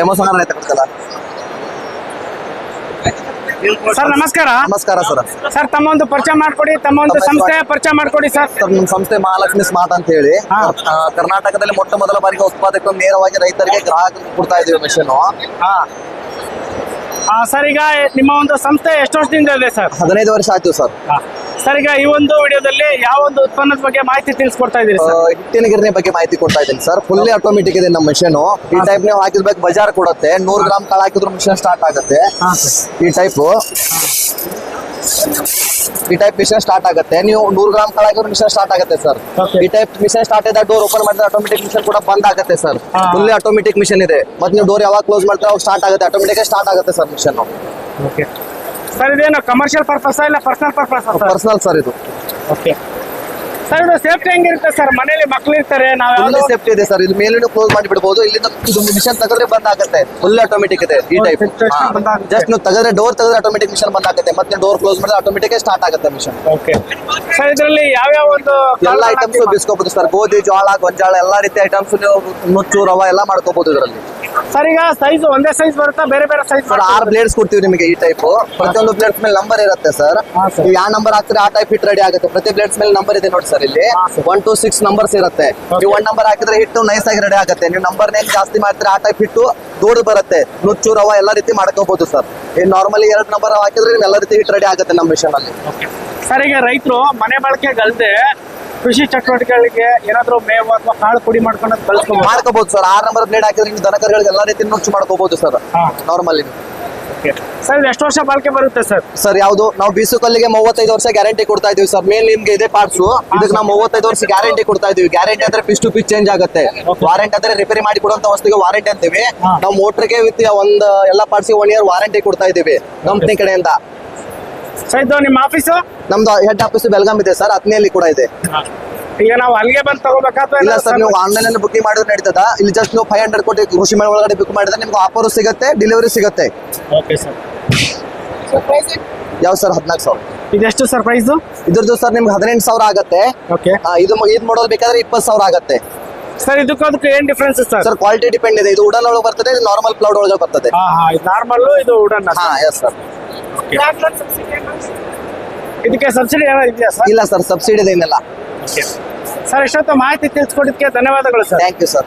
Demo song ರೈತ ಕೊಡ್ತಲ್ಲ sir ನಮಸ್ಕಾರ. ನಮಸ್ಕಾರ ಸರ್. ಸರ್ ತಮ್ಮ ಒಂದು ಪರಿಚಯ ಮಾಡ್ಕೊಡಿ ತಮ್ಮ ಒಂದು ಸಂಸ್ಥೆ ಪರಿಚಯ ಮಾಡ್ಕೊಡಿ ಸರ್. ಸರ್ ನಮ್ಮ ಸಂಸ್ಥೆ ಮಹಾಲಕ್ಷ್ಮಿ ಸ್ಮಾರ್ಟ್ ಅಂತ ಹೇಳಿ. ಕರ್ನಾಟಕದಲ್ಲಿ ಮೊಟ್ಟ ಮೊದಲ ಬಾರಿಗೆ ಉತ್ಪಾದಕರು ನೇರವಾಗಿ ರೈತರಿಗೆ ಗ್ರಾಹಕರು ಕೊಡ್ತಾ ಇದೀವಿ ಮಿಷನ್ ಸರ್ ಈಗ ನಿಮ್ಮ ಒಂದು ಸಂಸ್ಥೆ ಎಷ್ಟು ವರ್ಷದಿಂದ ಇದೆ ಸರ್? ಹದಿನೈದು ವರ್ಷ ಆಯ್ತು ಸರ್. ಸರ್ ಈಗ ಈ ಒಂದು ವಿಡಿಯೋದಲ್ಲಿ ಯಾವ ಒಂದು ಉತ್ಪನ್ನದ ಬಗ್ಗೆ ಮಾಹಿತಿ ತಿಳಿಸ್ಕೊಡ್ತಾ ಇದ್ದೀರಿ ಸರ್? ಹಿಟ್ಟಿನ ಗಿರಣಿ ಬಗ್ಗೆ ಮಾಹಿತಿ ಕೊಡ್ತಾ ಇದ್ದೀನಿ ಸರ್. ಫುಲ್ಲಿ ಆಟೋಮೆಟಿಕ್ ಇದೆ ನಮ್ಮ ಮಿಷನ್ ಈ ಟೈಪ್ ನೀವು ಹಾಕಿದ್ಬೇಕು ಬಜಾರ್ ಕೊಡುತ್ತೆ. ನೂರು ಗ್ರಾಮ್ ಕಾಳು ಹಾಕಿದ್ರು ಮಿಷನ್ ಸ್ಟಾರ್ಟ್ ಆಗುತ್ತೆ. ಈ ಟೈಪ್ ಈ ಟೈಪ್ ಮಿಷನ್ ಸ್ಟಾರ್ಟ್ ಆಗುತ್ತೆ. ನೀವು ನೂರು ಗ್ರಾಮ್ ಕಾಳು ಹಾಕಿದ್ರು ಮಿಷನ್ ಸ್ಟಾರ್ಟ್ ಆಗುತ್ತೆ ಸರ್. ಈ ಟೈಪ್ ಮಿಷನ್ ಸ್ಟಾರ್ಟ್ ಇದೆ ಡೋರ್ ಓಪನ್ ಮಾಡಿದ್ರೆ ಆಟೋಮೆಟಿಕ್ ಮಿಷನ್ ಕೂಡ ಬಂದ್ ಆಗುತ್ತೆ ಸರ್. ಫುಲ್ಲಿ ಆಟೋಮೆಟಿಕ್ ಮಿಷನ್ ಇದೆ. ಮತ್ತೆ ನೀವು ಡೋರ್ ಯಾವಾಗ ಕ್ಲೋಸ್ ಮಾಡ್ತಾರೆ ಅವಾಗ ಸ್ಟಾರ್ಟ್ ಆಗುತ್ತೆ. ಆಟೋಮೆಟಿಕ್ ಸ್ಟಾರ್ಟ್ ಆಗುತ್ತೆ ಸರ್ ಮಿಷನ್ ಓಕೆ. ಸರ್ ಇದೇನು ಕಮರ್ಷಿಯಲ್ ಪರ್ಪಸ್ ಇಲ್ಲ ಪರ್ಸನಲ್ ಪರ್ಪಸ್ ಪರ್ಸನಲ್ ಸರ್ ಇದು. ಓಕೆ ಸರ್ ಇದು ಸೇಫ್ಟಿ ಹೆಂಗಿರುತ್ತೆ ಸರ್ ಮನೇಲಿ ಮಕ್ಳು ಇರ್ತಾರೆ ನಾವು ಯಾವ್ದೋ ಸೇಫ್ಟಿ ಇದೆ ಸರ್ ಇದು ಮೇಲಿನ ಕ್ಲೋಸ್ ಮಾಡಿ ಬಿಡಬಹುದು ಇಲ್ಲಿಂದ ಇದು ಮಿಷನ್ ತಗದ್ರೆ ಬಂದ್ ಆಗುತ್ತೆ. ಫುಲ್ ಆಟೋಮೆಟಿಕ್ ಇದೆ ಈ ಟೈಪ್. ಜಸ್ಟ್ ನೀವು ತೆಗೆದ್ರೆ ಡೋರ್ ತೆಗೆದ್ರೆ ಆಟೋಮೆಟಿಕ್ ಮಿಷನ್ ಬಂದ್ ಆಗುತ್ತೆ. ಮತ್ತೆ ಡೋರ್ ಕ್ಲೋಸ್ ಮಾಡಿದ್ರೆ ಆಟೋಮೆಟಿಕ್ ಸ್ಟಾರ್ಟ್ ಆಗುತ್ತೆ ಮಿಷನ್ ಓಕೆ ಸರ್ ಇದರಲ್ಲಿ ಯಾವ ಒಂದು ಎಲ್ಲ ಐಟಮ್ಸ್ ಬಿಸ್ಕೋಬಹುದು ಸರ್ ಗೋಧಿ ಜೋಳ ಗೊಂಜಾಳ ಎಲ್ಲಾ ರೀತಿ ಐಟಮ್ಸ್ ನೀವು ನುಚ್ಚು ರವ ಎಲ್ಲ ಮಾಡ್ಕೋಬಹುದು ಇದರಲ್ಲಿ. ಸರ್ ಈಗ ಸೈಜ್ ಒಂದೇ ಸೈಜ್ ಬರುತ್ತಾ? ಬೇರೆ ಬೇರೆ ಸೈಜ್ ಸರ್ ಆರ್ ಬ್ಲೇಡ್ಸ್ ಕೊಡ್ತೀವಿ ನಿಮಗೆ ಈ ಟೈಪ್ ಪ್ರತಿಯೊಂದು ಪ್ಲೇಟ್ಸ್ ಮೇಲೆ ನಂಬರ್ ಇರುತ್ತೆ ಸರ್. ನೀವು ಯಾವ ನಂಬರ್ ಹಾಕ್ತಾರೆ ಆ ಟೈಪ್ ಹಿಟ್ ರೆಡಿ ಆಗುತ್ತೆ. ಪ್ರತಿ ಪ್ಲೇಟ್ಸ್ ಮೇಲೆ ನಂಬರ್ ಇದೆ ನೋಡಿ ಸರ್ ಇಲ್ಲಿ. ಒನ್ ಟು ಸಿಕ್ಸ್ ನಂಬರ್ಸ್ ಇರುತ್ತೆ. ನೀವು ಒನ್ ನಂಬರ್ ಹಾಕಿದ್ರೆ ಹಿಟ್ಟು ನೈಸ್ ಆಗಿ ರೆಡಿ ಆಗುತ್ತೆ. ನೀವು ನಂಬರ್ ನೇಮ್ ಜಾಸ್ತಿ ಮಾಡ್ತೀರಾ ಆ ಟೈಪ್ ಹಿಟ್ಟು ದೂರ ಬರುತ್ತೆ. ನುಚ್ಚು ರವ ಎಲ್ಲ ರೀತಿ ಮಾಡ್ಕೋಬಹುದು ಸರ್. ಈ ನಾರ್ಮಲಿ ಎರಡು ನಂಬರ್ ಹಾಕಿದ್ರೆ ನೀವು ಎಲ್ಲ ರೀತಿ ಹಿಟ್ ರೆಡಿ ಆಗುತ್ತೆ ನಮ್ಮ ಮಿಷನ್ ಅಲ್ಲಿ. ಸರ್ ಈಗ ರೈತರು ಮನೆ ಬಳಕೆಗಲ್ದೆ ಕೃಷಿ ಚಟುವಟಿಕೆಗಳಿಗೆ ಏನಾದ್ರು ಮೇವು ಅಥವಾ ಕಾಳು ಪುಡಿ ಮಾಡ್ಕೊಂಡು ಬಳಸ್ಕೊಂಡು ಮಾಡ್ಕೋಬಹುದು ಸರ್. ಆರ್ ನಂಬರ್ ಬ್ಲೇಡ್ ಹಾಕಿದ್ರೆ ನೀವು ದನಕರುಗಳಿಗೆ ಎಲ್ಲಾ ರೀತಿ ನುಚ್ಚು ಮಾಡ್ಕೋಬಹುದು ಸರ್. ನಾರ್ಮಲ್ ಸರ್ ಎಷ್ಟು ವರ್ಷ ಬಾಳಿಕೆ ಬರುತ್ತೆ ಸರ್? ಸರ್ ಯಾವುದು? ನಾವು ಬೀಸು ಕಲ್ಲಿಗೆ ಮೂವತ್ತೈದು ವರ್ಷ ಗ್ಯಾರಂಟಿ ಕೊಡ್ತಾ ಇದೀವಿ ಸರ್. ಮೇಲ್ ನಿಮ್ಗೆ ಇದೆ ಪಾರ್ಟ್ಸ್ ಇದಕ್ಕೆ ನಾವು ಮೂವತ್ತೈದು ವರ್ಷ ಗ್ಯಾರಂಟಿ ಕೊಡ್ತಾ ಇದೀವಿ ಗ್ಯಾರಂಟಿ ಅಂದ್ರೆ ಪಿಸ್ ಟು ಪಿಸ್ ಚೇಂಜ್ ಆಗುತ್ತೆ. ವಾರಂಟಿ ಅಂದ್ರೆ ರಿಪೇರಿ ಮಾಡಿ ಕೊಡುವಂತ ವಸ್ತುಗೆ ವಾರಂಟಿ ಅಂತೀವಿ. ನಾವು ಮೋಟರ್ಗೆ ವಿತ್ ಒಂದ್ ಎಲ್ಲ ಪಾರ್ಟ್ಸ್ ಒನ್ ಇಯರ್ ವಾರಂಟಿ ಕೊಡ್ತಾ ಇದೀವಿ ಕಂಪ್ನಿ ಕಡೆಯಿಂದ. ಸರ್ ಇದು ನಿಮ್ಮ ಆಫೀಸು ನಮ್ದು ಹೆಡ್ ಆಫೀಸ್ ಬೆಲ್ಗಾಮ್ ಇದೆ ಸರ್ ಹತ್ತನೇಲಿ ಕೂಡ ಇದೆ. ಈಗ ನಾವು ಅಲ್ಲಿಗೆ ಬಂದು ತಗೋಬೇಕಾ ಇಲ್ಲ ಸರ್ ನೀವು ಆನ್ಲೈನ್ ಅಲ್ಲಿ ಬುಕಿಂಗ್ ಮಾಡಿದ್ರೆ ನಡೀತದ. ಇಲ್ಲಿ ಜಸ್ಟ್ ನೀವು ಫೈವ್ ಹಂಡ್ರೆಡ್ ಕೊಟ್ಟು ಕೃಷಿ ಮೇಳ ಒಳಗಡೆ ಬುಕ್ ಮಾಡಿದ್ರೆ ನಿಮ್ಗೆ ಆಫರ್ ಸಿಗುತ್ತೆ ಡೆಲಿವರಿ ಸಿಗುತ್ತೆ. ಓಕೆ ಸರ್ ಯಾವ ಸರ್ ಹದಿನಾಲ್ಕು ಸಾವಿರ? ಇದೆಷ್ಟು ಸರ್ ಪ್ರೈಸು ಇದ್ರದ್ದು ಸರ್ ನಿಮ್ಗೆ ಹದಿನೆಂಟು ಸಾವಿರ ಆಗತ್ತೆ. ಓಕೆ ಇದು ಇದು ಮಾಡೋದು ಬೇಕಾದ್ರೆ ಇಪ್ಪತ್ತು ಸಾವಿರ ಆಗತ್ತೆ. ಸರ್ ಇದಕ್ಕೂ ಅದಕ್ಕೆ ಏನ್ difference sir sir quality depend ಇದೆ. ಇದು ಉಡನ್ ಒಳಗೆ ಬರ್ತದೆ ಇದು ನಾರ್ಮಲ್ ಕ್ಲೌಡ್ ಒಳಗೆ ಬರ್ತದೆ. ಹಾ ಹಾ ಇದು ನಾರ್ಮಲ್ ಇದು ಉಡನ್ ಹಾ ಎಸ್ ಸರ್ ಇದಕ್ಕೆ ಸಬ್ಸಿಡಿ ಏನಾದ್ರು ಇದೆಯಾ ಸರ್ ಇಲ್ಲ ಸರ್ ಸಬ್ಸಿಡಿ ಏನಿಲ್ಲ ಸರ್ ಎಷ್ಟೊತ್ತ ಮಾಹಿತಿ ತಿಳಿಸ್ಕೊಟ್ಟಿದ್ದಕ್ಕೆ ಧನ್ಯವಾದಗಳು ಸರ್ ಥ್ಯಾಂಕ್ ಯು ಸರ್